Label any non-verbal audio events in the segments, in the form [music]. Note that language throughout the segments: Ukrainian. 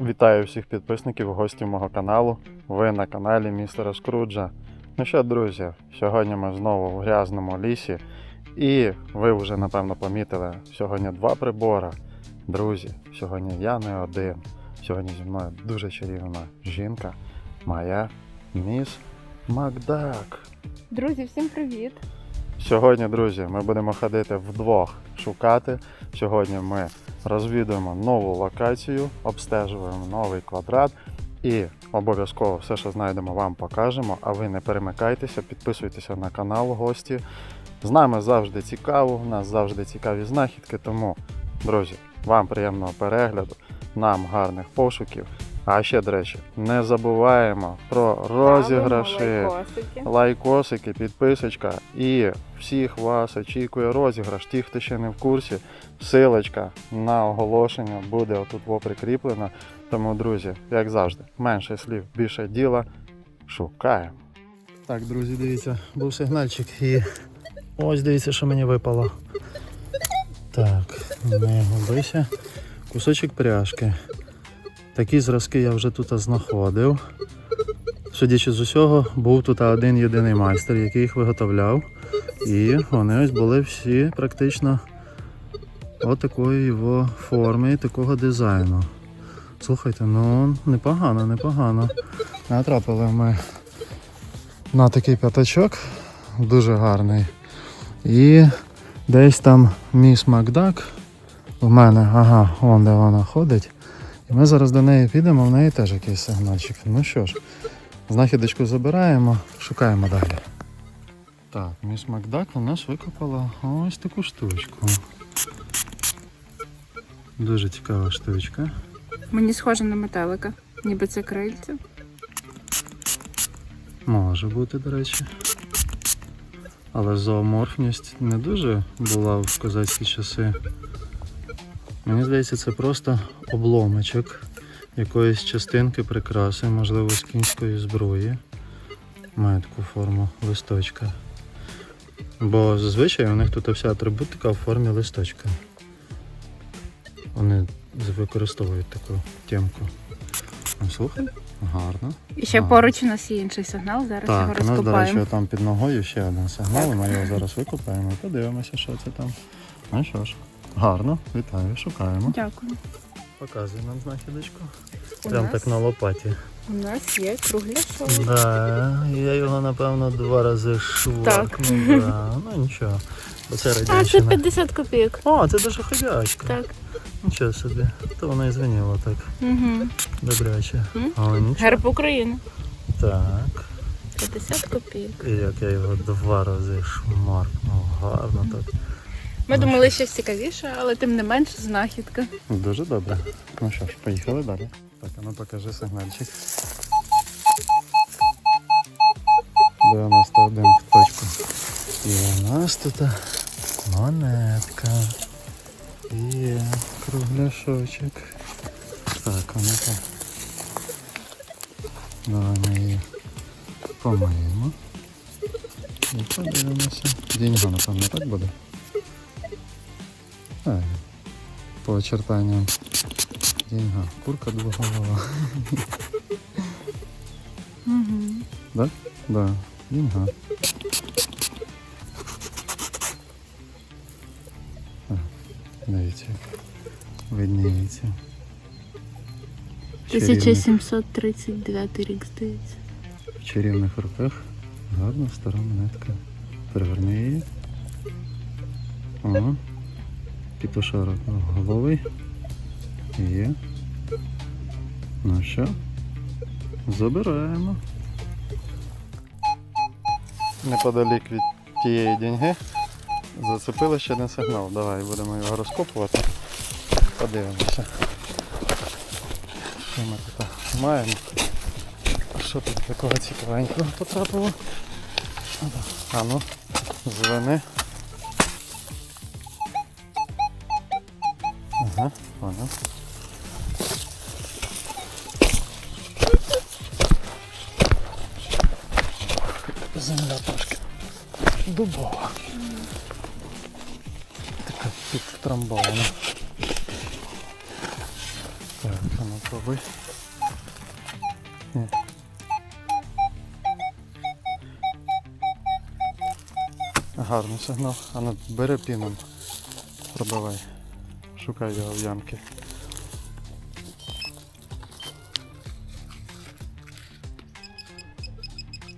Вітаю всіх підписників, гостів мого каналу. Ви на каналі містера Скруджа. Ну що, друзі, сьогодні ми знову в грязному лісі. І ви вже напевно помітили, сьогодні два прибори. Друзі, сьогодні я не один. Сьогодні зі мною дуже чарівна жінка, моя міс Макдак. Друзі, всім привіт! Сьогодні, друзі, ми будемо ходити вдвох шукати. Сьогодні ми розвідуємо нову локацію, обстежуємо новий квадрат і обов'язково все, що знайдемо, вам покажемо. А ви не перемикайтеся, підписуйтеся на канал гості. З нами завжди цікаво, у нас завжди цікаві знахідки. Тому, друзі, вам приємного перегляду, нам гарних пошуків. А ще, до речі, не забуваємо про розіграші лайкосики. лайкосики, підписочка. І всіх вас очікує розіграш. Ті, хто ще не в курсі, силочка на оголошення буде отут во прикріплена. Тому, друзі, як завжди, менше слів, більше діла. Шукаємо. Так, друзі, дивіться, був сигнальчик і ось дивіться, що мені випало. Так, не губися. Кусочок пряжки. Такі зразки я вже тут знаходив. Судячи з усього, був тут один єдиний майстер, який їх виготовляв. І вони ось були всі практично от такої його форми, і такого дизайну. Слухайте, ну непогано, непогано. Натрапили ми на такий п'ятачок, дуже гарний. І десь там міс Макдак у мене, ага, вон де вона ходить. І ми зараз до неї підемо, в неї теж якийсь сигнальчик. Ну що ж, знахідочку забираємо, шукаємо далі. Так, міс Макдак у нас викопала ось таку штучку. Дуже цікава штучка. Мені схоже на метелика, ніби це крильця. Може бути, до речі. Але зооморфність не дуже була в козацькі часи. Мені здається, це просто обломочок якоїсь частинки прикраси, можливо, з кінської зброї. Має таку форму листочка. Бо зазвичай у них тут вся атрибутика в формі листочка. Вони використовують таку темку. Ну, Слухай, гарно. І ще Ага. поруч у нас є інший сигнал, зараз його Так, у нас, до речі, там під ногою ще один сигнал, ми його зараз викопаємо і подивимося, що це там. Ну що ж, гарно, вітаю, шукаємо. Дякую. Показуй нам знахідочку. У Прям нас, так на лопаті. у нас є кругляшок. Да, я його, напевно, два рази швакнув. Да. Ну нічого. Бо це А, це радянщина. 50 копійок. О, це дуже ходячка. Так. Нічого собі. То воно і звеніло так. Угу. Добряче. М? О, нічого. Герб України. Так. 50 копійок. І як я його два рази шмаркнув. Гарно так. Ми думали щось цікавіше, але тим не менш знахідка. Дуже добре. Ну що ж, поїхали далі. Так, а ну покажи сигнальчик. Де у нас 101 в точку. І у нас тут монетка. Є кругляшочок. Так, а ну-ка. Давай ми її помиємо. І подивимося. Деньга, напевно, так буде? Так. По очертанням. Деньга. Курка двоголова. Угу. Да? Да. Деньга. Як видніється. В чарівних- 1739 рік, здається. В чарівних руках гарна стара монетка. Переверни її. О. Пітушарок головий. Є. Ну що? Забираємо. Неподалік від тієї дінги зацепили ще один сигнал. Давай будемо його розкопувати. Подивимося. Що ми тут маємо? Що тут такого цікавенького потрапило? А ну, звени. Понял. Земля трошки дубова. Така підтрамбована. Так, а ну попробуй. Ні. Гарний сигнал. А ну бери піном. Пробивай. Шукай його в ямки.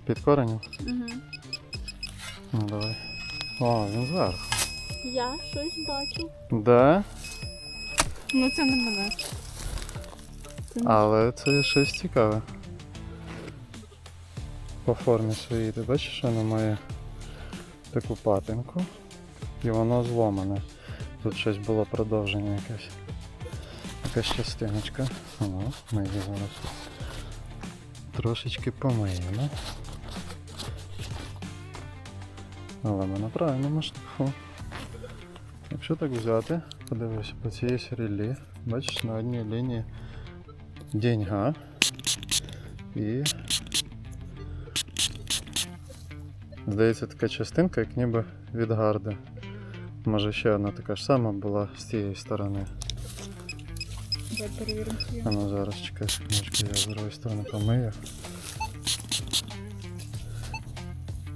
Під коренем? Угу. Ну давай. О, він зверху. Я щось бачу. Да? Ну це не мене. Це не- Але це щось цікаве. По формі своїй. Ти бачиш, що воно має таку патинку. І воно зломане. Тут щось було продовження якесь. Якась частиночка. Ну, ми її зараз трошечки помиємо. Але ми на правильному шляху. Якщо так взяти, подивися по цій срілі, бачиш на одній лінії деньга і здається така частинка, як ніби від гарди. Може ще одна така ж сама була з цієї сторони. Давай перевіримо. А ну зараз чекай секундочку, я з другої сторони помию.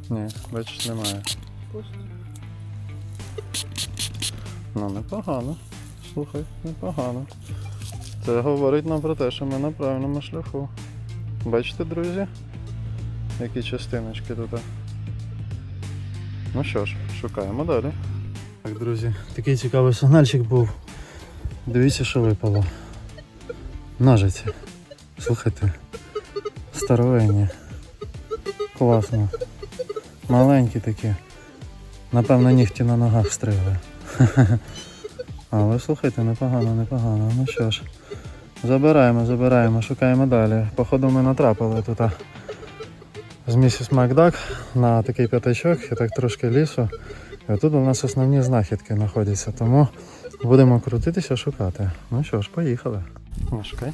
Ні, бачиш, немає. Пусто. Ну непогано. Слухай, непогано. Це говорить нам про те, що ми на правильному шляху. Бачите, друзі? Які частиночки тут. Ну що ж, шукаємо далі. Так, друзі, такий цікавий сигнальчик був. Дивіться, що випало. Ножиці. Слухайте. Старовинні. Класно. Маленькі такі. Напевно, нігті на ногах стригли. [laughs] Але слухайте, непогано, непогано. Ну що ж, забираємо, забираємо, шукаємо далі. Походу ми натрапили тут з місіс Макдак на такий п'ятачок і так трошки лісу. І тут у нас основні знахідки знаходяться, тому будемо крутитися, шукати. Ну що ж, поїхали. Ну, шукай.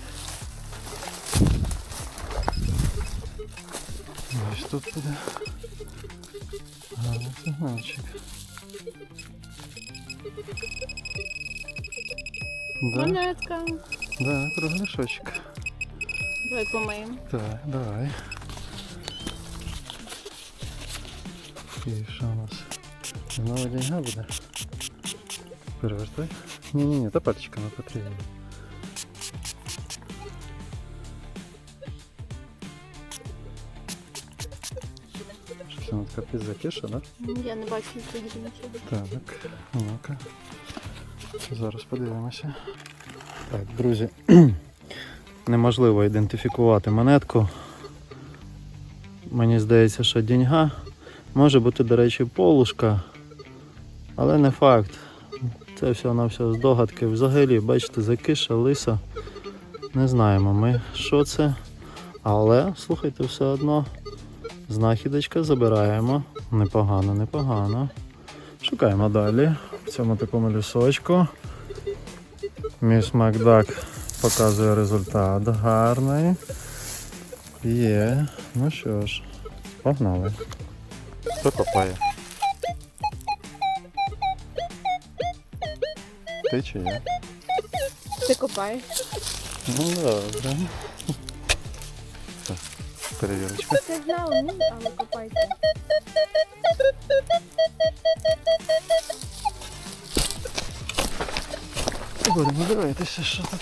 Ось тут буде. Гарний сигнальчик. Да, Монетка. да, кругляшочок. Давай помиємо. Так, давай. І що у нас? Знову деньга буде? Перевертай. Ні-ні-ні, та пальчиками потрібно. Щось вона така підзакиша, да? Я не бачу взагалі нічого. Так, ну-ка. Зараз подивимося. Так, друзі, [clears throat] неможливо ідентифікувати монетку. Мені здається, що деньга. Може бути, до речі, полушка, але не факт. Це все на все здогадки. Взагалі, бачите, закиша, лиса. Не знаємо ми, що це. Але, слухайте, все одно. Знахідочка забираємо. Непогано, непогано. Шукаємо далі в цьому такому лісочку. Міс Макдак показує результат гарний. Є. Ну що ж, погнали. Хто копає? Ти чи я? Ти копаєш? Ну добре. Так, перевірочка. Ти знав, ні, але копайте. Будемо дивитися, що тут.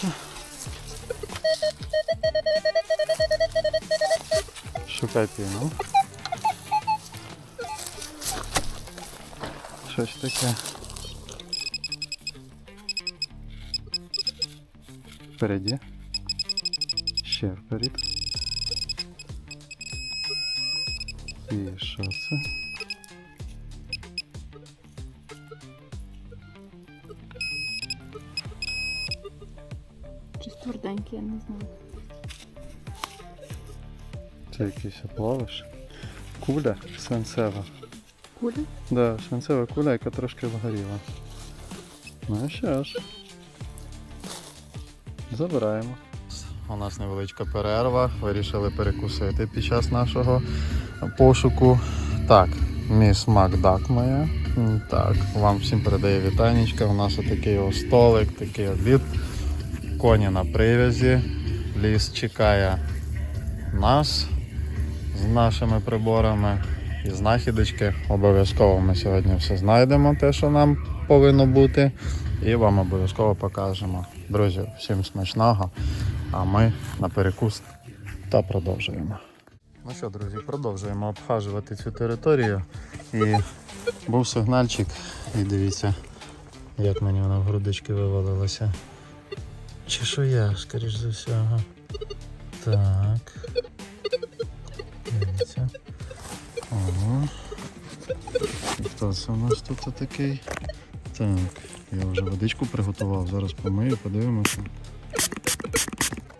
Шукай піну. Щось таке. Впереді. Ще вперед. І що це? Щось тверденьке, я не знаю. Це якийсь оплавиш. Куля свинцева. Куля? Да, свинцева куля, яка трошки вгоріла. Ну що ж. Забираємо. У нас невеличка перерва. Вирішили перекусити під час нашого пошуку. Так, міс Макдак моя. Так, вам всім передає вітанечка. У нас отакий ось столик, такий обід. Коні на привязі. Ліс чекає нас з нашими приборами і знахідочки. Обов'язково ми сьогодні все знайдемо, те, що нам повинно бути, і вам обов'язково покажемо. Друзі, всім смачного, а ми на перекус та продовжуємо. Ну що, друзі, продовжуємо обхажувати цю територію. І був сигнальчик, і дивіться, як мені вона в грудочки вивалилася. Чи що я, скоріш за всього. Так. Дивіться. Ого. Хто це у нас тут такий? Так, я вже водичку приготував, зараз помию, подивимося.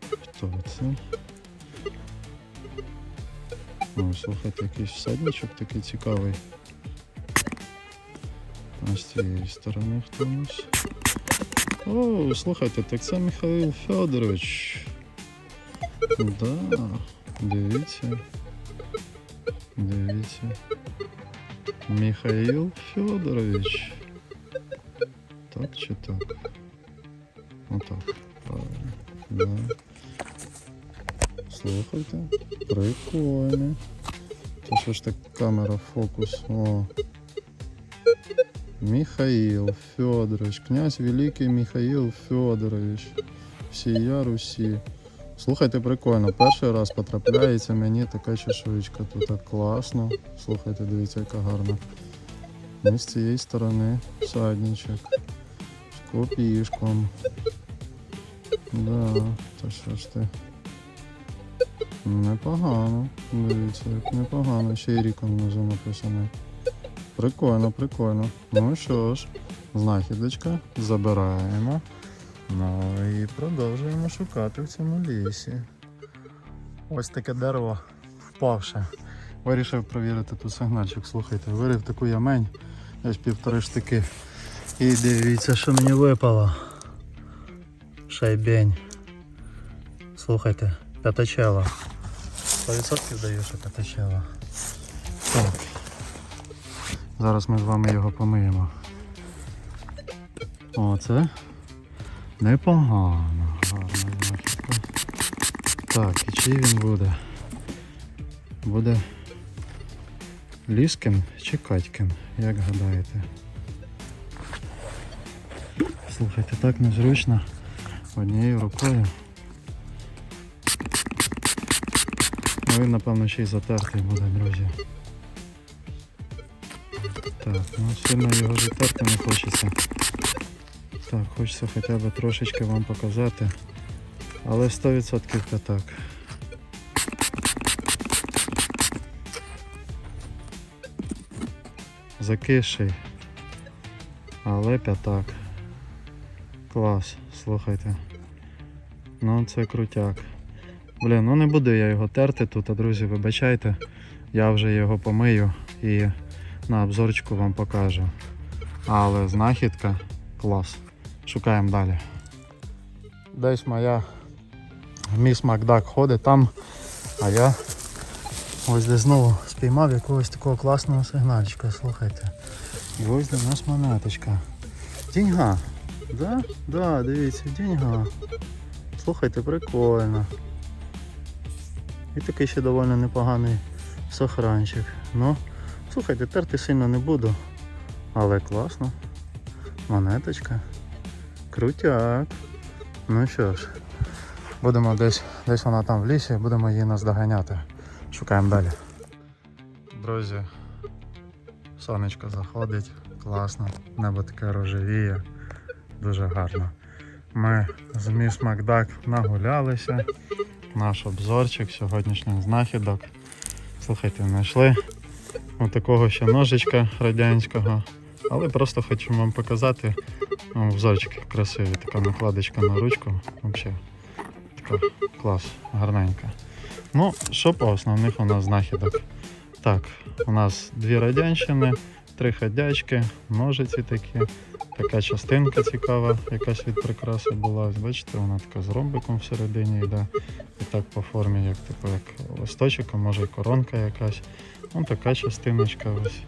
Хто це? О, слухайте, якийсь всадничок такий цікавий. А з цієї сторони хто у нас? О, слухайте, так це Михайло Федорович. Да, дивіться. Дивіться. Михаил Федорович. Так чи так? Отак. Правильно. Да. Слухайте. Прикольно. Та що ж так камера фокус? О. Михаил Федорович, князь Великий Михаил Федорович. Всія Русі. Слухайте, прикольно. Перший раз потрапляється мені така чешуєчка. Тут так класно. Слухайте, дивіться, яка гарна. І з цієї сторони садничок. Копішком. Да, та що ж ти. Непогано. Дивіться, як непогано. Ще й рік внизу написаний. Прикольно, прикольно. Ну що ж, знахідочка забираємо. Ну і продовжуємо шукати в цьому лісі. Ось таке дерево впавше. Вирішив провірити тут сигнальчик. Слухайте, вирив таку ямень, ось півтори штики. І дивіться, що мені випало. Шайбень. Слухайте, п'ятачела. 100% даю, що п'ятачела. Так. Зараз ми з вами його помиємо. Оце непогано. Знахідка. Так, і чий він буде? Буде Ліскін чи Катькін, як гадаєте? Слухайте, так незручно однією рукою. Ну, Він, напевно, ще й затертий буде, друзі. Так, ну сильно його затерти не хочеться. Так, хочеться хоча б трошечки вам показати. Але 100% п'ятак. Закиший. Але п'ятак. Клас, слухайте. Ну це крутяк. Блін, ну не буду я його терти тут, а друзі, вибачайте. Я вже його помию і на обзорчику вам покажу. Але знахідка клас. Шукаємо далі. Десь моя міс Макдак ходить там, а я ось де знову спіймав якогось такого класного сигнальчика, слухайте. І ось до нас монеточка. Діньга. Да? Да, дивіться, діньга. Слухайте, прикольно. І такий ще доволі непоганий сохранчик. Ну, слухайте, терти сильно не буду. Але класно. Монеточка. Крутяк. Ну що ж, будемо десь, десь вона там в лісі, будемо її наздоганяти. Шукаємо далі. Друзі, сонечко заходить, класно, небо таке рожевіє, дуже гарно. Ми з міс Макдак нагулялися. Наш обзорчик сьогоднішніх знахідок. Слухайте, знайшли отакого ще ножичка радянського. Але просто хочу вам показати. О, Взорчик красивий, така накладочка на ручку. Взагалі, така клас, гарненька. Ну, що по основних у нас знахідок? Так, у нас дві радянщини, три ходячки, ножиці такі, така частинка цікава, якась від прикраси була. Бачите, вона така з ромбиком всередині йде. І так по формі, як типу як листочок, а може і коронка якась. Ну, така частиночка ось.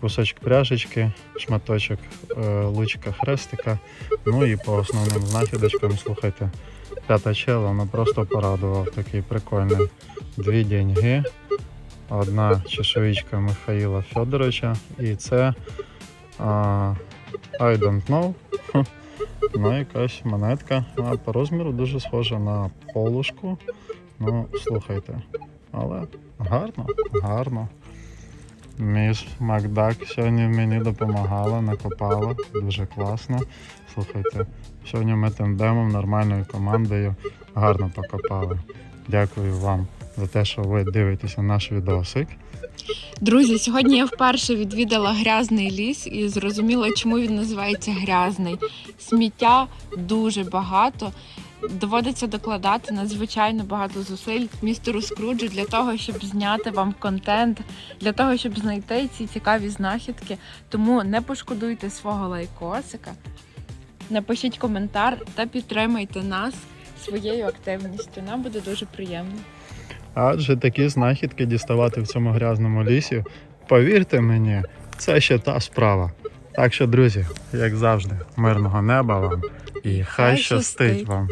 Кусочок пряжечки, шматочок е, лучка хрестика. Ну і по основним знахідочкам, слухайте, П'ятачело, ну просто порадував. Такий прикольний. Дві деньги. Одна чешуїчка Михаїла Федоровича. І це а, I don't know. [laughs] Ну, якась монетка. А по розміру дуже схожа на полушку. Ну, слухайте. Але гарно, гарно. Міс Макдак сьогодні мені допомагала, накопала. Дуже класно. Слухайте, сьогодні ми тандемом нормальною командою гарно покопали. Дякую вам за те, що ви дивитеся наш відосик. Друзі, сьогодні я вперше відвідала грязний ліс і зрозуміла, чому він називається грязний. Сміття дуже багато. Доводиться докладати надзвичайно багато зусиль містеру Скруджу для того, щоб зняти вам контент, для того, щоб знайти ці цікаві знахідки. Тому не пошкодуйте свого лайкосика, напишіть коментар та підтримайте нас своєю активністю. Нам буде дуже приємно. Адже такі знахідки діставати в цьому грязному лісі, повірте мені, це ще та справа. Так що, друзі, як завжди, мирного неба вам і хай щастить. вам.